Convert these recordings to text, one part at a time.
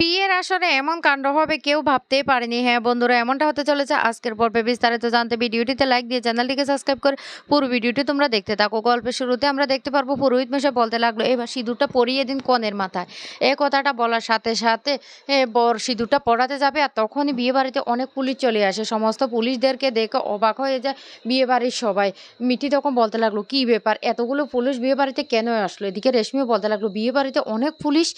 বিয়ের আসরে এমন কাণ্ড হবে কেউ ভাবতেই পারেনি। হ্যাঁ বন্ধুরা, এমনটা হতে চলেছে আজকের পর্বে। বিস্তারিত জানতে ভিডিওটিতে লাইক দিয়ে চ্যানেলটিকে সাবস্ক্রাইব করে পুরো ভিডিওটি তোমরা দেখতে থাকো। গল্পের শুরুতে আমরা দেখতে পারব, পুরোহিত মশাই বলতে লাগল, এবার সিঁদুরটা পরিয়ে দিন কনের মাথায়। এ কথাটা বলার সাথে সাথে বর সিঁদুরটা পড়াতে যাবে আর তখনই বিয়ে বাড়িতে অনেক পুলিশ চলে আসে। সমস্ত পুলিশদেরকে দেখে অবাক হয়ে যায় বিয়ে বাড়ির সবাই। মিটি তখন বলতে লাগল, কি ব্যাপার? এতগুলো পুলিশ বিয়ে বাড়িতে কেন আসলো? এদিকে রেশমিও বলতে লাগল বিয়ে বাড়িতে অনেক পুলিশ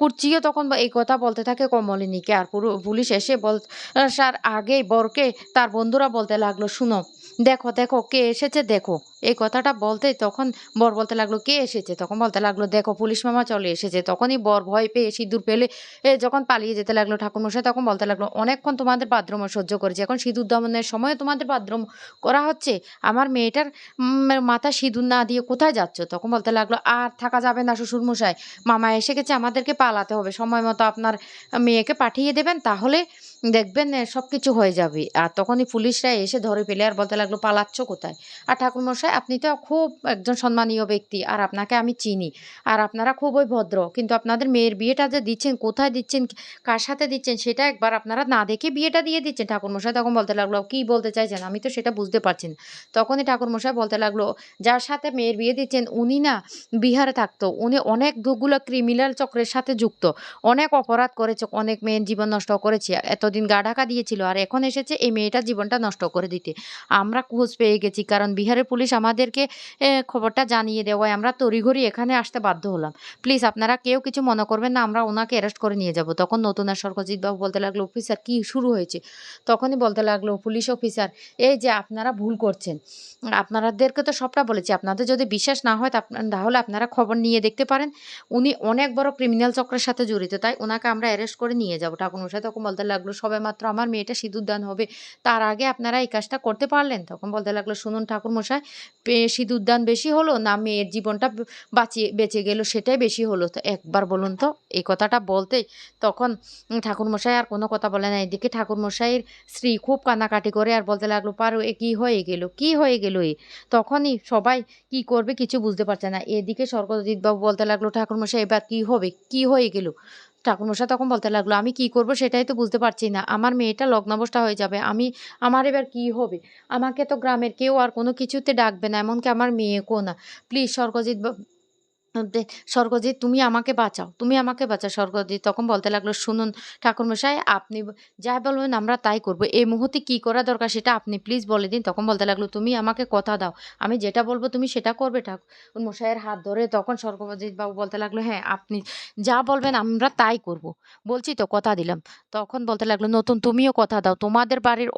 কুর্চিও তখন এই কথা বলতে থাকে কমলিনীকে। আর পুলিশ এসে বল আসার আগেই বরকে তার বন্ধুরা বলতে লাগল, শুনো দেখো দেখো, কে এসেছে? দেখো। এই কথাটা বলতেই তখন বর বলতে লাগল, কে এসেছে? তখন বলতে লাগল, দেখো, পুলিশ মামা চলে এসেছে। তখনই বর ভয় পেয়ে সিঁদুর পেলে এ যখন পালিয়ে যেতে লাগল ঠাকুরমশাই, তখন বলতে লাগল, অনেকক্ষণ তোমাদের বাথরুম সহ্য করেছে। এখন সিঁদুর দমনের সময় তোমাদের বাথরুম করা হচ্ছে। আমার মেয়েটার মাথা সিঁদুর না দিয়ে কোথায় যাচ্ছ? তখন বলতে লাগল, আর থাকা যাবে না শ্বশুর মশাই মামা এসে গেছে, আমাদেরকে পালাতে হবে। সময় মতো আপনার মেয়েকে পাঠিয়ে দেবেন। তাহলে দেখবেন সব কিছু হয়ে যাবে। আর তখনই পুলিশরা এসে ধরে ফেলে, আর বলতে লাগল, পালাচ্ছ কোথায়? আর ঠাকুরমশাই, আপনি তো খুব একজন সম্মানীয় ব্যক্তি, আর আপনাকে আমি চিনি, আর আপনারা খুবই ভদ্র। কিন্তু আপনাদের মেয়ের বিয়েটা যে দিচ্ছেন, কোথায় দিচ্ছেন, কার সাথে দিচ্ছেন, সেটা একবার আপনারা না দেখে বিয়েটা দিয়ে দিচ্ছেন। ঠাকুরমশাই তখন বলতে লাগল, কি বলতে চাইছেন? আমি তো সেটা বুঝতে পারছি না। তখনই ঠাকুরমশাই বলতে লাগল, যার সাথে মেয়ের বিয়ে দিচ্ছেন, উনি না বিহারে থাকতো। উনি অনেক দুগুলো ক্রিমিনাল চক্রের সাথে যুক্ত। অনেক অপরাধ করেছে, অনেক মেয়ের জীবন নষ্ট করেছে। এতদিন গা ঢাকা দিয়েছিল আর এখন এসেছে এই মেয়েটার জীবনটা নষ্ট করে দিতে। আমরা খোঁজ পেয়ে গেছি কারণ বিহারের পুলিশ আমাদেরকে খবরটা জানিয়ে দেওয়ায় আমরা তড়িঘড়ি এখানে আসতে বাধ্য হলাম। প্লিজ আপনারা কেউ কিছু মনে করবেন না, আমরা ওনাকে অ্যারেস্ট করে নিয়ে যাব। তখন নতুন আর সরকজিৎ বাবু বলতে লাগল, অফিসার, কি শুরু হয়েছে? তখনই বলতে লাগল, পুলিশ অফিসার, এই যে আপনারা ভুল করছেন। আপনাদেরকে তো সবটা বলেছি। আপনাদের যদি বিশ্বাস না হয় তাহলে আপনারা খবর নিয়ে দেখতে পারেন। উনি অনেক বড় ক্রিমিনাল চক্রের সাথে জড়িত, তাই ওনাকে আমরা অ্যারেস্ট করে নিয়ে যাব। ঠাকুরমশাই তখন বলতে লাগল সবে মাত্র আমার মেয়েটা সিঁদুর দান হবে। তার আগে আপনারা এই কাজটা করতে পারলেন। তখন বলতে লাগল, শুনুন ঠাকুরমশাই, পে- সিঁদুর দান বেশি হলো না মেয়ের জীবনটা বাঁচিয়ে, বেঁচে গেল সেটাই বেশি হলো? তো একবার বলুন তো, এই কথাটা বলতেই তখন ঠাকুরমশাই আর কোনো কথা বলে না। এদিকে ঠাকুরমশাইয়ের স্ত্রী খুব কান্নাকাটি করে আর বলতে লাগল, পারো, এ কী হয়ে গেল? কি হয়ে গেল এ? তখনই সবাই কি করবে কিছু বুঝতে পারছে না। এদিকে স্বর্গজিৎ বাবু বলতে লাগল, ঠাকুরমশাই, এবার কি হবে? কি হয়ে গেল? ঠাকুরমশাই তখন বলতে লাগল, আমি কি করব সেটাই তো বুঝতে পারছি না। আমার মেয়েটা লগ্নাবস্থা হয়ে যাবে। আমি, আমার এবার কি হবে? আমাকে তো গ্রামের কেউ আর কোনো কিছুতে ডাকবে না, এমনকি আমার মেয়েকেও না। প্লিজ স্বর্গজিৎ স্বর্গজিৎ, তুমি আমাকে বাঁচাও, তুমি আমাকে বাঁচাও। স্বর্গজিৎ তখন বলতে লাগল, শুনুন ঠাকুরমশাই, আপনি যা বলবেন আমরা তাই করব। এই মুহূর্তে কি করা দরকার সেটা আপনি প্লিজ বলে দিন। তখন বলতে লাগল, তুমি আমাকে কথা দাও, আমি যেটা বলব তুমি সেটা করবে। ঠাকুর মশাইয়ের হাত ধরে তখন স্বর্গজিৎ বাবু বলতে লাগল হ্যাঁ আপনি যা বলবেন আমরা তাই করব। বলছি তো, কথা দিলাম। তখন বলতে লাগল, নতুন তুমিও কথা দাও। তোমাদের বাড়ির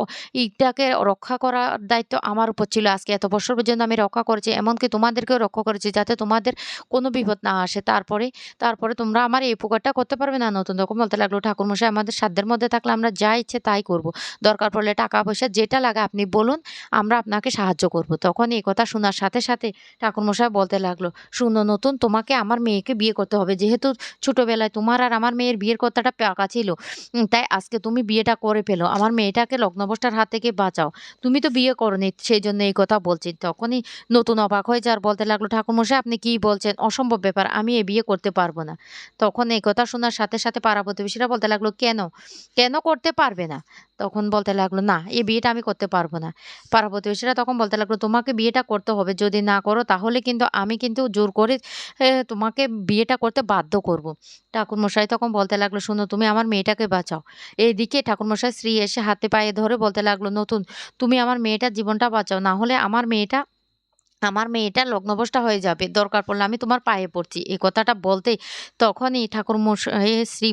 ইটাকে রক্ষা করার দায়িত্ব আমার উপর ছিল। আজকে এত বছর পর্যন্ত আমি রক্ষা করেছি, এমনকি তোমাদেরকেও রক্ষা করেছি যাতে তোমাদের কোনো বিপদ না আসে। তারপরে তারপরে তোমরা আমার এই উপকারটা করতে পারবে না। নতুন তখন বলতে লাগল, ঠাকুরমশাই আমাদের সাধ্যের মধ্যে থাকলে আমরা যা ইচ্ছে তাই করব। দরকার পড়লে টাকা পয়সা যেটা লাগে আপনি বলুন, আমরা আপনাকে সাহায্য করব। তখন এই কথা শোনার সাথে সাথে ঠাকুরমশাই বলতে লাগল, শুনো নতুন, তোমাকে আমার মেয়েকে বিয়ে করতে হবে। যেহেতু ছোটোবেলায় তোমার আর আমার মেয়ের বিয়ের কথাটা পাকা ছিল তাই আজকে তুমি বিয়েটা করে ফেলো। আমার মেয়েটাকে লগ্নবস্থার হাত থেকে বাঁচাও। তুমি তো বিয়ে করনি, সেই জন্য এই কথা বলছি। তখনই নতুন অবাক হয়ে যার বলতে লাগল, ঠাকুরমশাই, আপনি কি বলছেন? অসম্ভব ব্যাপার, আমি এ বিয়ে করতে পারব না। তখন এই কথা শোনার সাথে সাথে পাড়া প্রতিবেশীরা বলতে লাগল, কেন? কেন করতে পারবে না? তখন বলতে লাগল, না এই বিয়েটা আমি করতে পারব না। পাড়া প্রতিবেশীরা তখন বলতে লাগল, তোমাকে বিয়েটা করতে হবে, যদি না করো তাহলে কিন্তু আমি কিন্তু জোর করে তোমাকে বিয়েটা করতে বাধ্য করব। ঠাকুরমশাই তখন বলতে লাগল, শুনো, তুমি আমার মেয়েটাকে বাঁচাও। এইদিকে ঠাকুরমশাই স্ত্রী এসে হাতে পায়ে ধরে বলতে লাগল, নতুন, তুমি আমার মেয়েটার জীবনটা বাঁচাও, না হলে আমার মেয়েটা আমার মেয়েটা লগ্নভ্রষ্টা হয়ে যাবে, দরকার পড়লে আমি তোমার পায়ে পড়ছি। এই কথাটা বলতেই তখনই ঠাকুর মশাই শ্রী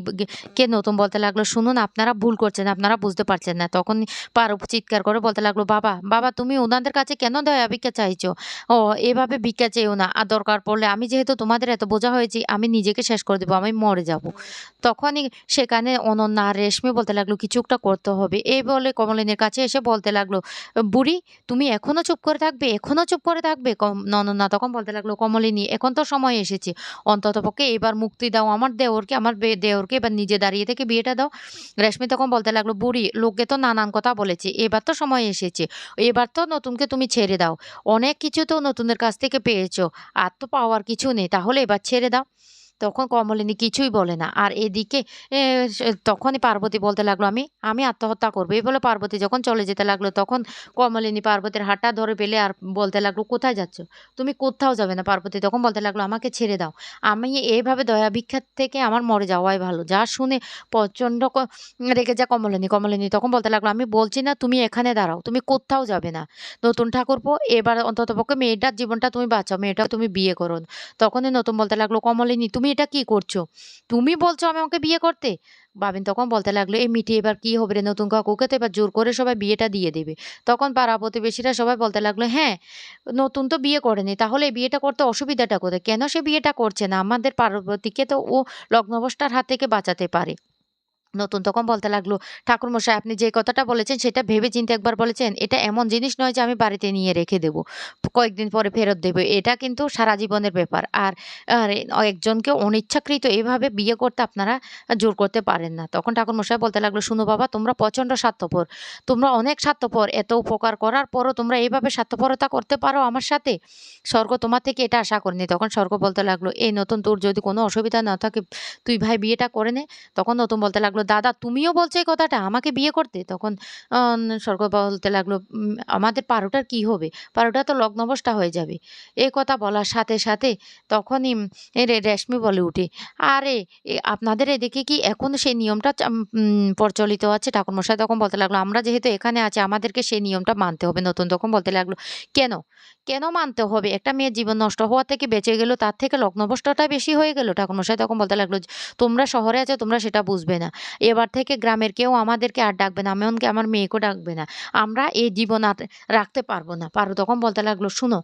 কে নতুন বলতে লাগল, শুনুন, আপনারা ভুল করছেন, আপনারা বুঝতে পারছেন না। তখন পারু চিৎকার করে বলতে লাগল, বাবা বাবা, তুমি ওনাদের কাছে কেন দয়া ভিক্ষা চাইছো? ও, এভাবে ভিক্ষা চেয়েও না। আর দরকার পড়লে আমি যেহেতু তোমাদের এত বোঝা হয়েছি, আমি নিজেকে শেষ করে দেবো, আমি মরে যাব। তখনই সেখানে অনন্যা আর রেশমি বলতে লাগল কিছু একটা করতে হবে। এই বলে কমলিনের কাছে এসে বলতে লাগল, বুড়ি, তুমি এখনও চুপ করে থাকবে? এখনও চুপ করে থাকবে কম ননন্যা তখন বলতে লাগল কমলিনী এখন তো সময় এসেছে। অন্তত পক্ষে এবার মুক্তি দাও আমার দেওরকে আমার দেওরকে, এবার নিজে দাঁড়িয়ে থেকে বিয়েটা দাও। রেশমি তখন বলতে লাগল, বুড়ি লোকে তো নানান কথা বলেছে, এবার তো সময় এসেছে, এবার তো নতুনকে তুমি ছেড়ে দাও। অনেক কিছু তো নতুনের কাছ থেকে পেয়েছ, আর তো পাওয়ার কিছু নেই, তাহলে এবার ছেড়ে দাও। তখন কমলিনী কিছুই বলে না। আর এদিকে তখনই পার্বতী বলতে লাগল, আমি আমি আত্মহত্যা করব। এই বলে পার্বতী যখন চলে যেতে লাগল, তখন কমলিনী পার্বতীর হাতটা ধরে পেলে আর বলতে লাগল, কোথায় যাচ্ছ? তুমি কোথাও যাবে না। পার্বতী তখন বলতে লাগল, আমাকে ছেড়ে দাও। আমি এইভাবে দয়া ভিক্ষার থেকে আমার মরে যাওয়াই ভালো। যা শুনে প্রচণ্ড রেগে যা কমলিনী। কমলিনী তখন বলতে লাগল, আমি বলছি না, তুমি এখানে দাঁড়াও। তুমি কোথাও যাবে না। নতুন ঠাকুরপো এবার অন্তত পক্ষে মেয়েটার জীবনটা তুমি বাঁচাও। মেয়েটা তুমি বিয়ে করো। তখনই নতুন বলতে লাগল, কমলিনী, তুমি এটা কি করছ? তুমি বলছো আমি আমাকে বিয়ে করতে? বাবিন তখন বলতে লাগল, এই মিটি এবার কি হবে রে নতুন কাকুকে? তো এবার জোর করে সবাই বিয়েটা দিয়ে দেবে। তখন পাড়া প্রতিবেশীরা সবাই বলতে লাগল হ্যাঁ নতুন তো বিয়ে করেনি, তাহলে বিয়েটা করতে অসুবিধাটা কোথায়? কেন সে বিয়েটা করছে না? আমাদের পার্বতীকে তো ও লগ্নবস্তার হাত থেকে বাঁচাতে পারে। নতুন তখন বলতে লাগল। ঠাকুরমশাই, আপনি যে কথাটা বলেছেন, সেটা ভেবে চিন্তে একবার বলেছেন, এটা এমন জিনিস নয় যে আমি বাড়িতে নিয়ে রেখে দেবো। কয়েকদিন পরে ফেরত দেবো, এটা কিন্তু সারা জীবনের ব্যাপার। আর একজনকে অনিচ্ছাকৃত এভাবে বিয়ে করতে আপনারা জোর করতে পারেন না। তখন ঠাকুরমশাই বলতে লাগল, শুনো বাবা, তোমরা প্রচণ্ড স্বার্থপর। তোমরা অনেক স্বার্থপর। এত উপকার করার পরও তোমরা এইভাবে স্বার্থপরতা করতে পারো আমার সাথে? স্বর্গ তোমার থেকে এটা আশা করিনি। তখন স্বর্গ বলতে লাগল, এই নতুন তোর যদি কোনো অসুবিধা না থাকে, তুই ভাই বিয়েটা করে নে। তখন নতুন বলতে লাগল দাদা তুমিও বলছো এই কথাটা, আমাকে বিয়ে করতে? তখন স্বর্গ বলতে লাগল আমাদের পারোটার কি হবে? পারোটা তো লগ্নবস্তা হয়ে যাবে। এই কথা বলার সাথে সাথে তখনই রে- রেশমি বলে উঠে, আরে আপনাদের এদিকে কি এখন সেই নিয়মটা প্রচলিত আছে? ঠাকুরমশাই তখন বলতে লাগল, আমরা যেহেতু এখানে আছি, আমাদেরকে সেই নিয়মটা মানতে হবে। নতুন তখন বলতে লাগল, কেন? কেন মানতে হবে? একটা মেয়ের জীবন নষ্ট হওয়া থেকে বেঁচে গেল, তার থেকে লগ্নবস্তাটা বেশি হয়ে গেল। ঠাকুরমশাই তখন বলতে লাগল, তোমরা শহরে আছো, তোমরা সেটা বুঝবে না। এবার থেকে গ্রামের কেউ আমাদেরকে আর ডাকবে না, এমনকি আমার মেয়েকেও ডাকবে না। আমরা এই জীবন আর রাখতে পারব না। পারো তখন বলতে লাগল, শুনো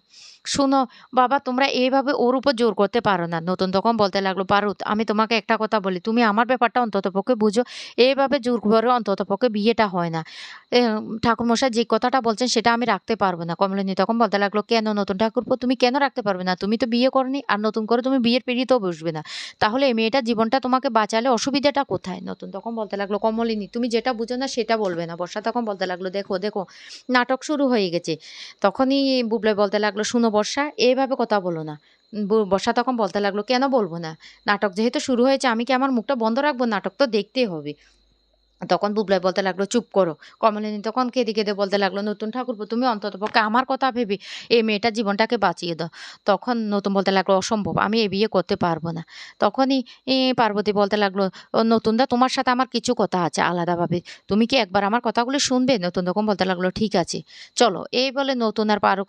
শুনো, বাবা, তোমরা এইভাবে ওর উপর জোর করতে পারো না। নতুন তখন বলতে লাগল, পারুত, আমি তোমাকে একটা কথা বলি। তুমি আমার ব্যাপারটা অন্তত পক্ষে বুঝো। এইভাবে জোর করে অন্তত পক্ষে বিয়েটা হয় না। ঠাকুরমশাই যে কথাটা বলছেন সেটা আমি রাখতে পারব না। কমলিনী তখন বলতে লাগল, কেন নতুন ঠাকুরপো? তুমি কেন রাখতে পারবে না? তুমি তো বিয়ে করনি, আর নতুন করে তুমি বিয়ের পিড়িতেও বসবে না। তাহলে এই মেয়েটার জীবনটা তোমাকে বাঁচালে অসুবিধাটা কোথায়? নতুন তখন বলতে লাগল, কমলিনী, তুমি যেটা বুঝো না সেটা বলবে না। বর্ষা তখন বলতে লাগল, দেখো দেখো, নাটক শুরু হয়ে গেছে। তখনই বুবলাই বলতে লাগল, শুনো বর্ষা এইভাবে কথা বলো না। বর্ষা তখন বলতে লাগল, কেন বলব না? নাটক যেহেতু শুরু হয়েছে, আমি কি আমার মুখটা বন্ধ রাখব? নাটক তো দেখতেই হবে। তখন বুবলাই বলতে লাগল চুপ করো। কমলিনী তখন কেঁদে কেঁদে বলতে লাগল নতুন ঠাকুরপো তুমি অন্তত পক্ষে আমার কথা ভেবে এই মেয়েটার জীবনটাকে বাঁচিয়ে দাও। তখন নতুন বলতে লাগল অসম্ভব আমি এ বিয়ে করতে পারব না। তখনই পার্বতী বলতে লাগল "ও, নতুনদা তোমার সাথে আমার কিছু কথা আছে আলাদাভাবে। তুমি কি একবার আমার কথাগুলো শুনবে? নতুন তখন বলতে লাগল ঠিক আছে চলো। এই বলে নতুন আর পারো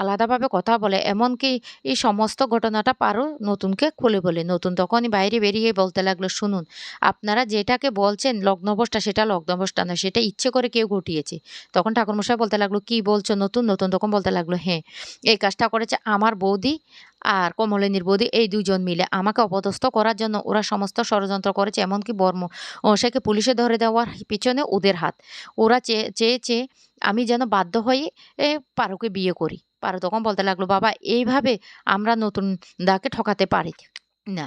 আলাদাভাবে কথা বলে এমনকি এই সমস্ত ঘটনাটা পারো নতুনকে খুলে বলে। নতুন তখনই বাইরে বেরিয়ে বলতে লাগল শুনুন আপনারা যেটাকে বলছেন লগ্নবসটা সেটা লগ্নবসটা না সেটা ইচ্ছে করে কেউ ঘটিয়েছে। তখন ঠাকুরমশাই বলতে লাগল, কি বলছো? নতুন নতুন? তখন বলতে লাগল হ্যাঁ এই কাজটা করেছে আমার বৌদি আর কমলিনীর বৌদি, এই দুজন মিলে। আমাকে অপদস্থ করার জন্য ওরা সমস্ত ষড়যন্ত্র করেছে, এমনকি বর্ম সেকে পুলিশে ধরে দেওয়ার পিছনে ওদের হাত। ওরা চেয়ে চেয়েছে আমি যেন বাধ্য হয়ে, এ, পারুকে বিয়ে করি। পারু তখন বলতে লাগল, বাবা, এইভাবে আমরা নতুন দাকে ঠকাতে পারি না।